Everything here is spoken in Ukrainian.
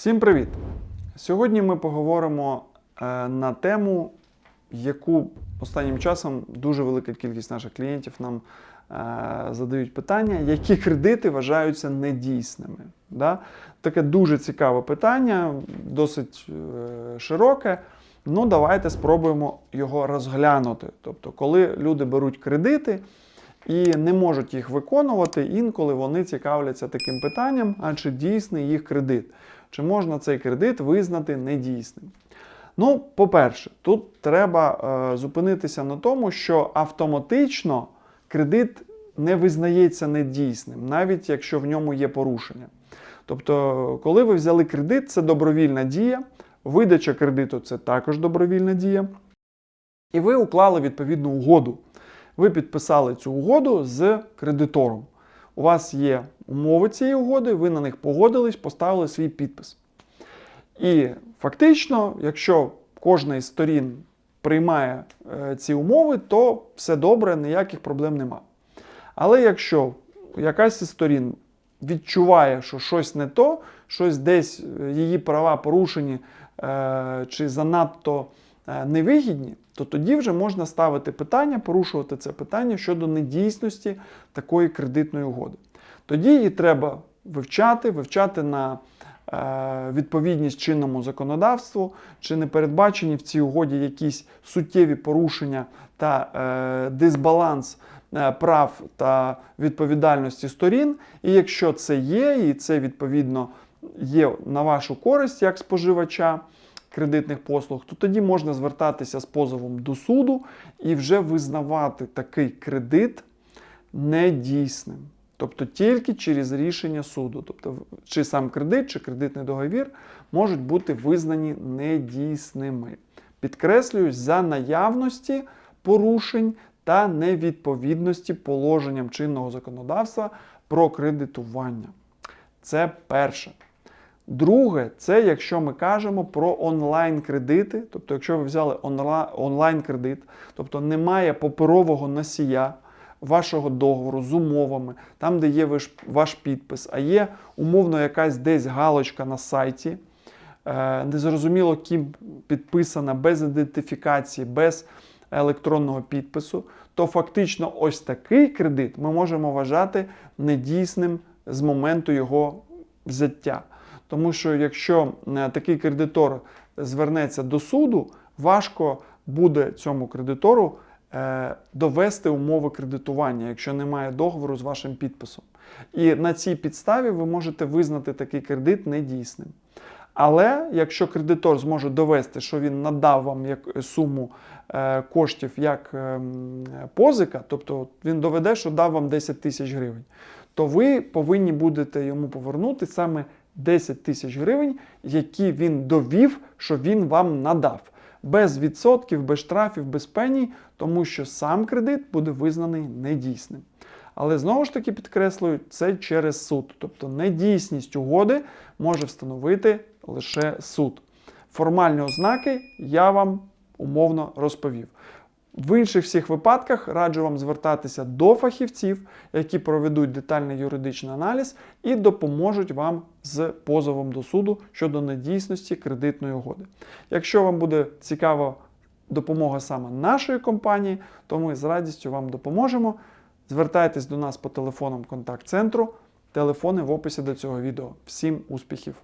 Всім привіт! Сьогодні ми поговоримо е, на тему, яку останнім часом дуже велика кількість наших клієнтів нам е, задають питання, які кредити вважаються недійсними. Да? Таке дуже цікаве питання, досить е, широке. Ну, давайте спробуємо його розглянути. Тобто, коли люди беруть кредити і не можуть їх виконувати, інколи вони цікавляться таким питанням, а чи дійсний їх кредит, чи можна цей кредит визнати недійсним. Ну, по-перше, тут треба е, зупинитися на тому, що автоматично кредит не визнається недійсним, навіть якщо в ньому є порушення. Тобто, коли ви взяли кредит, це добровільна дія, видача кредиту це також добровільна дія. І ви уклали відповідну угоду. Ви підписали цю угоду з кредитором. У вас є умови цієї угоди, ви на них погодились, поставили свій підпис. І фактично, якщо кожна із сторін приймає е, ці умови, то все добре, ніяких проблем нема. Але якщо якась із сторін відчуває, що щось не то, щось десь е, її права порушені е, чи занадто невигідні, то тоді вже можна ставити питання, порушувати це питання щодо недійсності такої кредитної угоди. Тоді її треба вивчати, вивчати на е, відповідність чинному законодавству, чи не передбачені в цій угоді якісь суттєві порушення та е, дисбаланс е, прав та відповідальності сторін. І якщо це є, і це відповідно є на вашу користь як споживача кредитних послуг, то тоді можна звертатися з позовом до суду і вже визнавати такий кредит недійсним. Тобто тільки через рішення суду. Тобто, чи сам кредит, чи кредитний договір можуть бути визнані недійсними. Підкреслюю, за наявності порушень та невідповідності положенням чинного законодавства про кредитування. Це перше. Друге, це якщо ми кажемо про онлайн-кредити, тобто, якщо ви взяли онлайн-кредит, тобто немає паперового носія вашого договору з умовами, там, де є ваш, ваш підпис, а є умовно якась десь галочка на сайті, е, незрозуміло ким підписана, без ідентифікації, без електронного підпису, то фактично ось такий кредит ми можемо вважати недійсним з моменту його взяття. Тому що якщо е, такий кредитор звернеться до суду, важко буде цьому кредитору довести умови кредитування, якщо немає договору з вашим підписом. І на цій підставі ви можете визнати такий кредит недійсним. Але якщо кредитор зможе довести, що він надав вам як суму е, коштів як ем, позика, тобто він доведе, що дав вам 10 тисяч гривень, то ви повинні будете йому повернути саме 10 тисяч гривень, які він довів, що він вам надав. Без відсотків, без штрафів, без пеній, тому що сам кредит буде визнаний недійсним. Але знову ж таки підкреслюю, це через суд. Тобто недійсність угоди може встановити лише суд. Формальні ознаки я вам умовно розповів. В інших всіх випадках раджу вам звертатися до фахівців, які проведуть детальний юридичний аналіз і допоможуть вам з позовом до суду щодо недійсності кредитної угоди. Якщо вам буде цікава допомога саме нашої компанії, то ми з радістю вам допоможемо. Звертайтесь до нас по телефонам контакт-центру. Телефони в описі до цього відео. Всім успіхів!